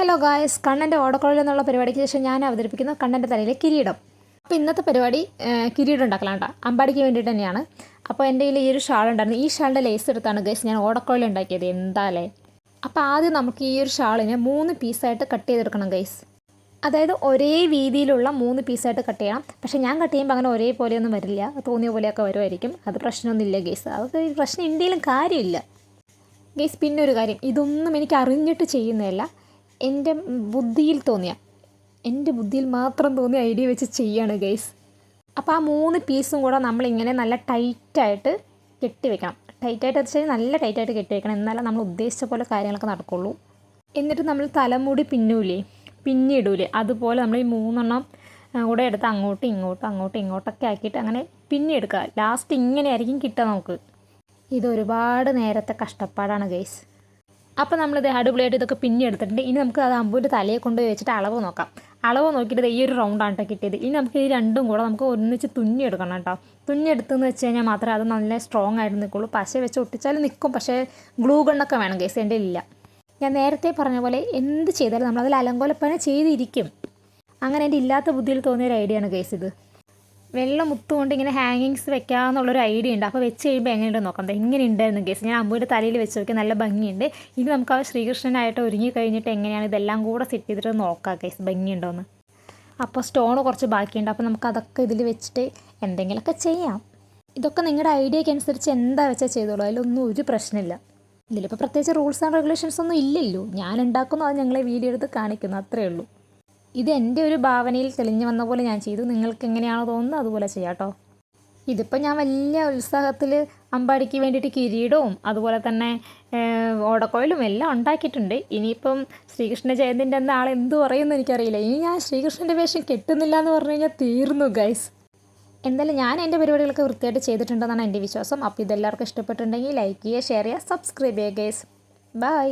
Hello guys കണ്ണന്റെ ഓടക്കുഴൽ എന്നുള്ള പരിപാടിക്ക് ശേഷം ഞാൻ അവതരിപ്പിക്കുന്ന കണ്ണന്റെ തലയിലെ കിരീടം. അപ്പോൾ ഇന്നത്തെ പരിപാടി കിരീടം ഉണ്ടാക്കലാണ്ട. അമ്പാടിക്ക് വേണ്ടിയിട്ട് തന്നെയാണ്. അപ്പോൾ എന്റെ കയ്യിൽ ഈ ഒരു ഷാൾ ഉണ്ടായിരുന്നു. ഈ ഷാളിന്റെ ലേസ് എടുത്താണ് ഗൈസ് ഞാൻ ഓടക്കുഴൽ ഉണ്ടാക്കിയത്. എന്താലേ അപ്പോൾ ആദ്യം നമുക്ക് ഈ ഒരു ഷാളിനെ മൂന്ന് പീസായിട്ട് കട്ട് ചെയ്തെടുക്കണം ഗൈസ് അതായത് ഒരേ വീതിയിലുള്ള മൂന്ന് പീസായിട്ട് കട്ട് ചെയ്യണം. പക്ഷേ ഞാൻ കട്ട് ചെയ്യുമ്പോൾ അങ്ങനെ ഒരേപോലെയൊന്നും വരില്ല. തോന്നിയ പോലെയൊക്കെ വരുമായിരിക്കും. അത് പ്രശ്നമൊന്നുമില്ല ഗൈസ് അതൊക്കെ പ്രശ്നം ഇന്ത്യയിലും കാര്യമില്ല. ഗൈസ് പിന്നെ ഒരു കാര്യം. ഇതൊന്നും എനിക്ക് അറിഞ്ഞിട്ട് ചെയ്യുന്നതല്ല. എന്റെ ബുദ്ധിയിൽ തോന്നിയ എന്റെ ബുദ്ധിയിൽ മാത്രം തോന്നിയ ഐഡിയ വെച്ച് ചെയ്യാണ് ഗൈസ് അപ്പോൾ ആ മൂന്ന് പീസും കൂടെ നമ്മളിങ്ങനെ നല്ല ടൈറ്റായിട്ട് കെട്ടിവെക്കണം ടൈറ്റായിട്ട് വെച്ചാൽ നല്ല ടൈറ്റായിട്ട് കെട്ടിവെക്കണം എന്നാലേ നമ്മൾ ഉദ്ദേശിച്ച പോലെ കാര്യങ്ങളൊക്കെ നടക്കുള്ളൂ. എന്നിട്ട് നമ്മൾ തലമുടി പിന്നൂലേ പിന്നിടൂലേ. അതുപോലെ നമ്മൾ ഈ മൂന്നെണ്ണം കൂടെ എടുത്ത് അങ്ങോട്ടും ഇങ്ങോട്ടും അങ്ങോട്ടും ഇങ്ങോട്ടൊക്കെ ആക്കിയിട്ട് അങ്ങനെ പിന്നിയെടുക്കുക. ലാസ്റ്റ് ഇങ്ങനെ ആയിരിക്കും കിട്ടുക നമുക്ക്. ഇത് ഒരുപാട് നേരത്തെ കഷ്ടപ്പാടാണ് ഗൈസ് അപ്പോൾ നമ്മളിത് അടിപൊളിയായിട്ട് ഇതൊക്കെ പിന്നെ എടുത്തിട്ടുണ്ട്. ഇനി നമുക്ക് അത് അമ്പൂന്റെ തലയെ കൊണ്ട് വെച്ചിട്ട് അളവ് നോക്കാം. അളവ് നോക്കിയിട്ട് ഈ ഒരു റൗണ്ടാണ് കേട്ടോ കിട്ടിയത്. ഇനി നമുക്ക് ഈ രണ്ടും കൂടെ നമുക്ക് ഒന്നിച്ച് തുന്നി എടുക്കണം കേട്ടോ തുന്നി എടുത്തെന്ന് വെച്ച് കഴിഞ്ഞാൽ മാത്രമേ അത് നല്ല സ്ട്രോങ് ആയിട്ട് നിൽക്കുള്ളൂ പശ വെച്ച് ഒട്ടിച്ചാലും നിൽക്കും പക്ഷേ ഗ്ലൂ ഗണ്ണൊക്കെ വേണം കേസ് എന്റെ ഇല്ല ഞാൻ നേരത്തെ പറഞ്ഞ പോലെ എന്ത് ചെയ്താലും നമ്മളതിൽ അലങ്കോലപ്പന ചെയ്തിരിക്കും. അങ്ങനെ എന്റെ ഇല്ലാത്ത ബുദ്ധിയിൽ തോന്നിയൊരു ഐഡിയ ആണ് കേസ് ഇത്. വെള്ളം മുത്തുകൊണ്ട് ഇങ്ങനെ ഹാങ്ങിങ്സ് വെക്കാമെന്നുള്ളൊരു ഐഡിയ ഉണ്ട്. അപ്പോൾ വെച്ച് കഴിയുമ്പോൾ എങ്ങനെയുണ്ട് നോക്കാം. ദേ ഇങ്ങനെ ഉണ്ടായിരുന്നു കേസ് ഞാൻ അമ്മയുടെ തലയിൽ വെച്ച് നോക്കി നല്ല ഭംഗിയുണ്ട്. ഇനി നമുക്ക് ആ ശ്രീകൃഷ്ണനായിട്ട് ഒരുങ്ങി കഴിഞ്ഞിട്ട് എങ്ങനെയാണ് ഇതെല്ലാം കൂടെ സെറ്റ് ചെയ്തിട്ട് നോക്കാം കേസ് ഭംഗിയുണ്ടോയെന്ന് അപ്പോൾ സ്റ്റോൺ കുറച്ച് ബാക്കിയുണ്ട്. അപ്പോൾ നമുക്ക് അതൊക്കെ ഇതിൽ വെച്ചിട്ട് എന്തെങ്കിലുമൊക്കെ ചെയ്യാം. ഇതൊക്കെ നിങ്ങളുടെ ഐഡിയയ്ക്ക് അനുസരിച്ച് എന്താ വെച്ചാൽ ചെയ്തോളൂ. അതിലൊന്നും ഒരു പ്രശ്നമില്ല. ഇതിലിപ്പോൾ പ്രത്യേകിച്ച് റൂൾസ് ആൻഡ് റെഗുലേഷൻസ് ഒന്നും ഇല്ലല്ലോ. ഞാൻ ഉണ്ടാക്കുന്നു അത് ഞങ്ങളെ വീഡിയോ എടുത്ത് കാണിക്കുന്നു. അത്രയേ ഉള്ളൂ. ഇത് എന്റെ ഒരു ഭാവനയിൽ തെളിഞ്ഞു വന്ന പോലെ ഞാൻ ചെയ്തു. നിങ്ങൾക്ക് എങ്ങനെയാണോ തോന്നുന്നത് അതുപോലെ ചെയ്യാം ഇതിപ്പോൾ ഞാൻ വലിയ ഉത്സാഹത്തിൽ അമ്പാടിക്ക് വേണ്ടിയിട്ട് കിരീടവും അതുപോലെ തന്നെ ഓടക്കോയിലും എല്ലാം ഉണ്ടാക്കിയിട്ടുണ്ട്. ഇനിയിപ്പം ശ്രീകൃഷ്ണ ജയന്തിന്റെ അന്ന് ആൾ എന്ത് പറയുമെന്ന് എനിക്കറിയില്ല. ഇനി ഞാൻ ശ്രീകൃഷ്ണന്റെ വേഷം കെട്ടുന്നില്ല എന്ന് പറഞ്ഞു കഴിഞ്ഞാൽ തീർന്നു ഗൈസ് എന്തായാലും ഞാൻ എന്റെ പരിപാടികളൊക്കെ വൃത്തിയായിട്ട് ചെയ്തിട്ടുണ്ടെന്നാണ് എന്റെ വിശ്വാസം. അപ്പോൾ ഇതെല്ലാവർക്കും ഇഷ്ടപ്പെട്ടിട്ടുണ്ടെങ്കിൽ ലൈക്ക് ചെയ്യുക ഷെയർ ചെയ്യുക സബ്സ്ക്രൈബ് ചെയ്യുക ഗൈസ് ബൈ